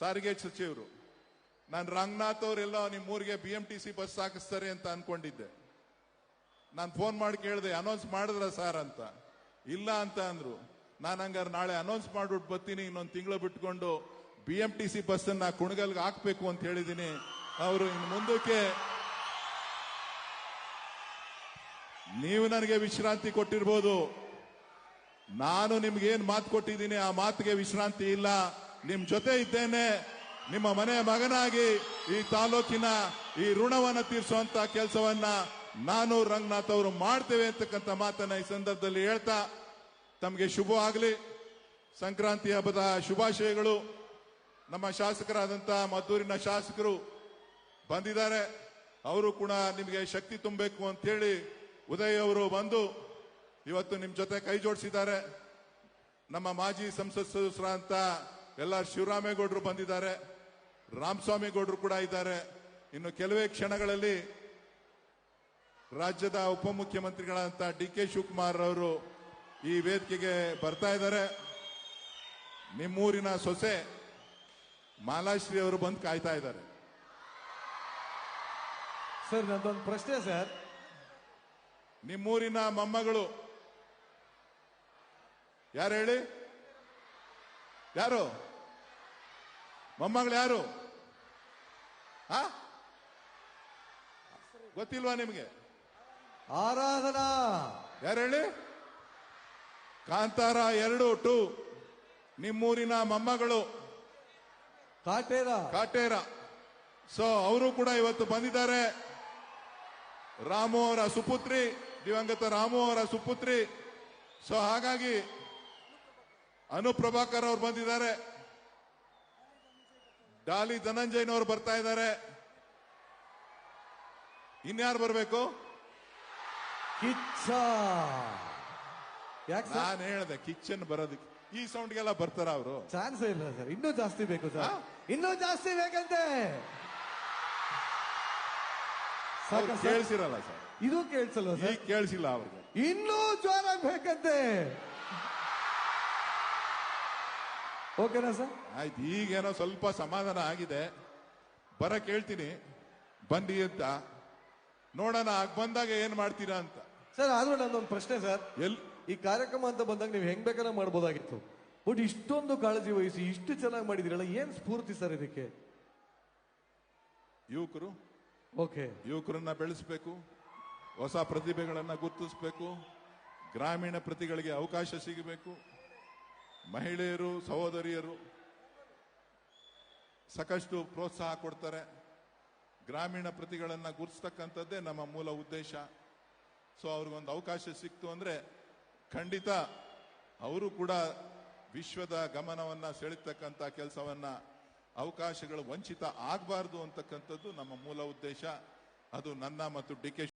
ಸಾರಿಗೆ ಸಚಿವರು ನಾನು ರಂಗನಾಥ್ ಅವರೆಲ್ಲ ನಿಮ್ಮ ಊರಿಗೆ B M T C bus ಹಾಕಿಸ್ತಾರೆ ಅಂತ ಅನ್ಕೊಂಡಿದ್ದೆ. ನಾನು ಫೋನ್ ಮಾಡಿ ಕೇಳಿದೆ ಅನೌನ್ಸ್ ಮಾಡಿದ್ರ ಸರ್ ಅಂತ? ಇಲ್ಲ ಅಂತ ಅಂದ್ರು. ನಾನು ಹಂಗಾರೆ ನಾಳೆ ಅನೌನ್ಸ್ ಮಾಡ್ಬಿಟ್ಟು ಬರ್ತೀನಿ, ಇನ್ನೊಂದು ತಿಂಗಳು ಬಿಟ್ಕೊಂಡು B M T C bus ಅನ್ನ ಕುಣಗಲ್ಗೆ ಹಾಕ್ಬೇಕು ಅಂತ ಹೇಳಿದೀನಿ. ಅವರು ಇನ್ನು ಮುಂದಕ್ಕೆ, ನೀವು ನನಗೆ ವಿಶ್ರಾಂತಿ ಕೊಟ್ಟಿರ್ಬೋದು. ನಾನು ನಿಮ್ಗೆ ಏನ್ ಮಾತು ಕೊಟ್ಟಿದ್ದೀನಿ, ಆ ಮಾತಿಗೆ ವಿಶ್ರಾಂತಿ ಇಲ್ಲ. ನಿಮ್ ಜೊತೆ ಇದ್ದೇನೆ. ನಿಮ್ಮ ಮನೆಯ ಮಗನಾಗಿ ಈ ತಾಲೂಕಿನ ಈ ಋಣವನ್ನ ತೀರಿಸುವಂತ ಕೆಲಸವನ್ನ ನಾನು ರಂಗನಾಥ್ ಅವರು ಮಾಡ್ತೇವೆ ಅಂತಕ್ಕಂಥ ಮಾತನ್ನ ಈ ಸಂದರ್ಭದಲ್ಲಿ ಹೇಳ್ತಾ ತಮಗೆ ಶುಭ ಆಗಲಿ. ಸಂಕ್ರಾಂತಿ ಹಬ್ಬದ ಶುಭಾಶಯಗಳು. ನಮ್ಮ ಶಾಸಕರಾದಂತ ಮದ್ದೂರಿನ ಶಾಸಕರು ಬಂದಿದ್ದಾರೆ. ಅವರು ಕೂಡ ನಿಮಗೆ ಶಕ್ತಿ ತುಂಬಬೇಕು ಅಂತೇಳಿ ಉದಯ್ ಅವರು ಬಂದು ಇವತ್ತು ನಿಮ್ ಜೊತೆ ಕೈ ಜೋಡಿಸಿದ್ದಾರೆ. ನಮ್ಮ ಮಾಜಿ ಸಂಸತ್ ಸದಸ್ಯರಾದಂತ ಎಲ್ಲ ಶಿವರಾಮೇಗೌಡರು ಬಂದಿದ್ದಾರೆ ರಾಮಸ್ವಾಮಿಗೌಡರು ಕೂಡ ಇದ್ದಾರೆ. ಇನ್ನು ಕೆಲವೇ ಕ್ಷಣಗಳಲ್ಲಿ ರಾಜ್ಯದ ಉಪಮುಖ್ಯಮಂತ್ರಿಗಳಂತ ಡಿ ಕೆ ಶಿವಕುಮಾರ್ ಅವರು ಈ ವೇದಿಕೆಗೆ ಬರ್ತಾ ಇದ್ದಾರೆ. ನಿಮ್ಮೂರಿನ ಸೊಸೆ ಮಾಲಾಶ್ರೀ ಅವರು ಬಂದು ಕಾಯ್ತಾ ಇದ್ದಾರೆ. ಸರ್ ನಂದೊಂದು ಪ್ರಶ್ನೆ ಸರ್. ನಿಮ್ಮೂರಿನ ಮೊಮ್ಮಗಳು ಯಾರು ಹೇಳಿ? ಯಾರು? ಮೊಮ್ಮಗಳು ಯಾರು? ಹಾ ಗೊತ್ತಿಲ್ವಾ ನಿಮಗೆ? ಆರಾಧನಾ. ಯಾರು ಹೇಳಿ? ಕಾಂತಾರ ಎರಡು ಟು. ನಿಮ್ಮೂರಿನ ಮೊಮ್ಮಗಳು. ಕಾಟೇರ. ಕಾಟೇರ. ಸೊ ಅವರು ಕೂಡ ಇವತ್ತು ಬಂದಿದ್ದಾರೆ. ರಾಮು ಅವರ ಸುಪುತ್ರಿ ದಿವಂಗತ ರಾಮು ಅವರ ಸುಪುತ್ರಿ. ಸೊ ಹಾಗಾಗಿ ಅನುಪ್ರಭಾಕರ್ ಅವರು ಬಂದಿದ್ದಾರೆ. ಡಾಲಿ ಧನಂಜಯನವರು ಬರ್ತಾ ಇದ್ದಾರೆ. ಇನ್ಯಾರು ಬರಬೇಕು? ಕಿಚ್ಚ. ನಾನು ಹೇಳಿದೆ ಕಿಚ್ಚನ್ ಬರೋದಕ್ಕೆ ಈ ಸೌಂಡ್ಗೆಲ್ಲ ಬರ್ತಾರ ಅವರು? ಚಾನ್ಸ್ ಇಲ್ಲ ಸರ್. ಇನ್ನೂ ಜಾಸ್ತಿ ಬೇಕು ಸರ್? ಇನ್ನೂ ಜಾಸ್ತಿ ಬೇಕಂತೆ? ಕೇಳಿಸಿರಲ್ಲ ಸರ್. ಇದು ಕೇಳಿಸಲ್ಲ ಸರ್? ಕೇಳಿಸಿಲ್ಲ ಅವ್ರಿಗೆ. ಇನ್ನೂ ಜ್ವರ ಬೇಕಂತೆ. ಓಕೆನಾ ಸರ್? ಆಯ್ತು ಈಗೇನೋ ಸ್ವಲ್ಪ ಸಮಾಧಾನ ಆಗಿದೆ. ಬರ ಕೇಳ್ತೀನಿ ಬಂದಿ ಅಂತ. ನೋಡೋಣ ಆಗ ಬಂದಾಗ ಏನ್ ಮಾಡ್ತೀರಾ ಅಂತ. ಸರ್ ಆದ್ರೂ ನಂದೊಂದು ಪ್ರಶ್ನೆ ಸರ್. ಎಲ್? ಈ ಕಾರ್ಯಕ್ರಮ ಅಂತ ಬಂದಾಗ ನೀವು ಹೆಂಗ್ ಬೇಕಾದ್ರೆ ಮಾಡ್ಬೋದಾಗಿತ್ತು. ಬಟ್ ಇಷ್ಟೊಂದು ಕಾಳಜಿ ವಹಿಸಿ ಇಷ್ಟು ಚೆನ್ನಾಗಿ ಮಾಡಿದಿರಲ್ಲ ಏನ್ ಸ್ಫೂರ್ತಿ ಸರ್ ಇದಕ್ಕೆ? ಯುವಕರು? ಓಕೆ. ಯುವಕರನ್ನ ಬೆಳೆಸಬೇಕು ಹೊಸ ಪ್ರತಿಭೆಗಳನ್ನ ಗುರುತಿಸಬೇಕು ಗ್ರಾಮೀಣ ಪ್ರತಿಗಳಿಗೆ ಅವಕಾಶ ಸಿಗಬೇಕು. ಮಹಿಳೆಯರು, ಸಹೋದರಿಯರು ಸಾಕಷ್ಟು ಪ್ರೋತ್ಸಾಹ ಕೊಡ್ತಾರೆ. ಗ್ರಾಮೀಣ ಪ್ರತಿಗಳನ್ನ ಗುರುತಿಸ್ತಕ್ಕಂಥದ್ದೇ ನಮ್ಮ ಮೂಲ ಉದ್ದೇಶ. ಸೊ ಅವ್ರಿಗೊಂದು ಅವಕಾಶ ಸಿಕ್ತು ಅಂದ್ರೆ ಖಂಡಿತ ಅವರು ಕೂಡ ವಿಶ್ವದ ಗಮನವನ್ನ ಸೆಳೆತಕ್ಕಂಥ ಕೆಲಸವನ್ನ, ಅವಕಾಶಗಳು ವಂಚಿತ ಆಗಬಾರ್ದು ಅಂತಕ್ಕಂಥದ್ದು ನಮ್ಮ ಮೂಲ ಉದ್ದೇಶ. ಅದು ನನ್ನ ಮತ್ತು ಡಿ